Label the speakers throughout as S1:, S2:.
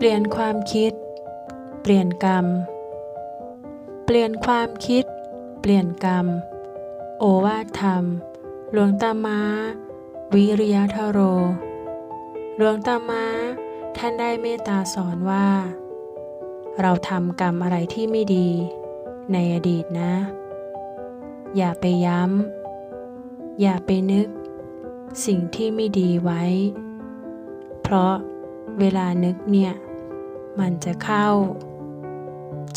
S1: เปลี่ยนความคิด เปลี่ยนกรรม เปลี่ยนความคิด เปลี่ยนกรรม โอวาทธรรม หลวงตามาวิริยทโร หลวงตามาท่านได้เมตตาสอนว่า เราทำกรรมอะไรที่ไม่ดี ในอดีตนะ อย่าไปย้ำ อย่าไปนึก สิ่งที่ไม่ดีไว้ เพราะเวลานึกเนี่ย มันจะเข้า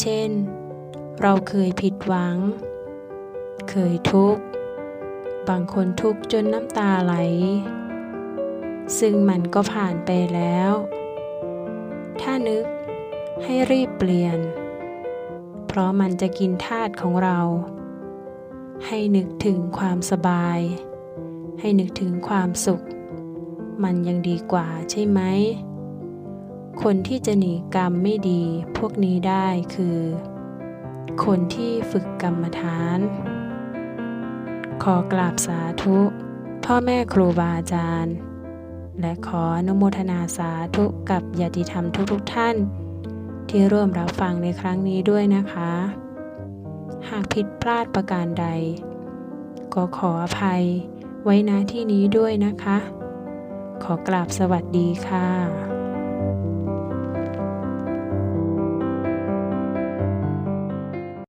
S1: เช่น เราเคยผิดหวัง เคยทุกข์ บางคนทุกข์จนน้ำตาไหล ซึ่งมันก็ผ่านไปแล้ว ถ้านึกให้รีบเปลี่ยน เพราะมันจะกินธาตุของเรา ให้นึกถึงความสบาย ให้นึกถึงความสุข มันยังดีกว่าใช่ไหม คนที่จะหนีกรรมไม่ดีพวกนี้ได้คือ คนที่ฝึกกรรมฐาน ขอกราบสาธุ พ่อแม่ครูบาอาจารย์ และขออนุโมทนาสาธุกับญาติธรรมทุกๆทท่าน ที่ร่วมรับฟังในครั้งนี้ด้วยนะคะ หากผิดพลาดประการใด ก็ขออภัยไว้ณที่นี้ด้วยนะคะ ขอกราบสวัสดีค่ะ